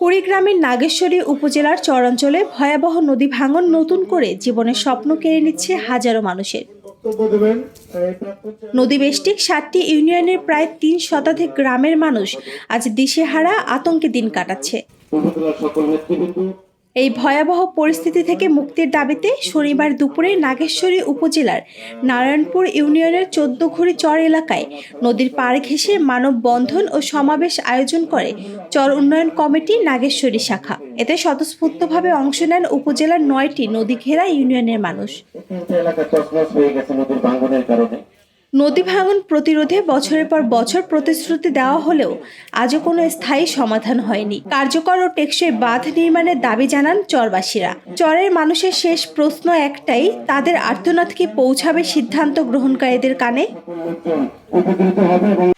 কুড়িগ্রামের নাগেশ্বরী উপজেলার চরাঞ্চলে ভয়াবহ নদী ভাঙন নতুন করে জীবনের স্বপ্ন কেড়ে নিচ্ছে হাজারো মানুষের। নদী বেষ্টিক সাতটি ইউনিয়নের প্রায় তিন শতাধিক গ্রামের মানুষ আজ দিশেহারা আতঙ্কে দিন কাটাচ্ছে। এই ভয়াবহ পরিস্থিতি থেকে মুক্তির দাবিতে শনিবার দুপুরে নাগেশ্বরী উপজেলার নারায়ণপুর ইউনিয়নের চোদ্দঘড়ি চর এলাকায় নদীর পাড় ঘেঁষে মানববন্ধন ও সমাবেশ আয়োজন করে চর উন্নয়ন কমিটি নাগেশ্বরী শাখা। এতে স্বতঃস্ফূর্তভাবে অংশ নেন উপজেলার নয়টি নদী ঘেরা ইউনিয়নের মানুষ। এলাকা হয়ে গেছে নদীর ভাঙনের কারণে। নদী ভাঙন প্রতিরোধে বছরের পর বছর প্রতিশ্রুতি দেওয়া হলেও আজও কোনো স্থায়ী সমাধান হয়নি। কার্যকর ও টেকসই বাঁধ নির্মাণের দাবি জানান চরবাসীরা। চরের মানুষের শেষ প্রশ্ন একটাই, তাদের আর্তনাদ কি পৌঁছাবে সিদ্ধান্ত গ্রহণকারীদের কানে? এবং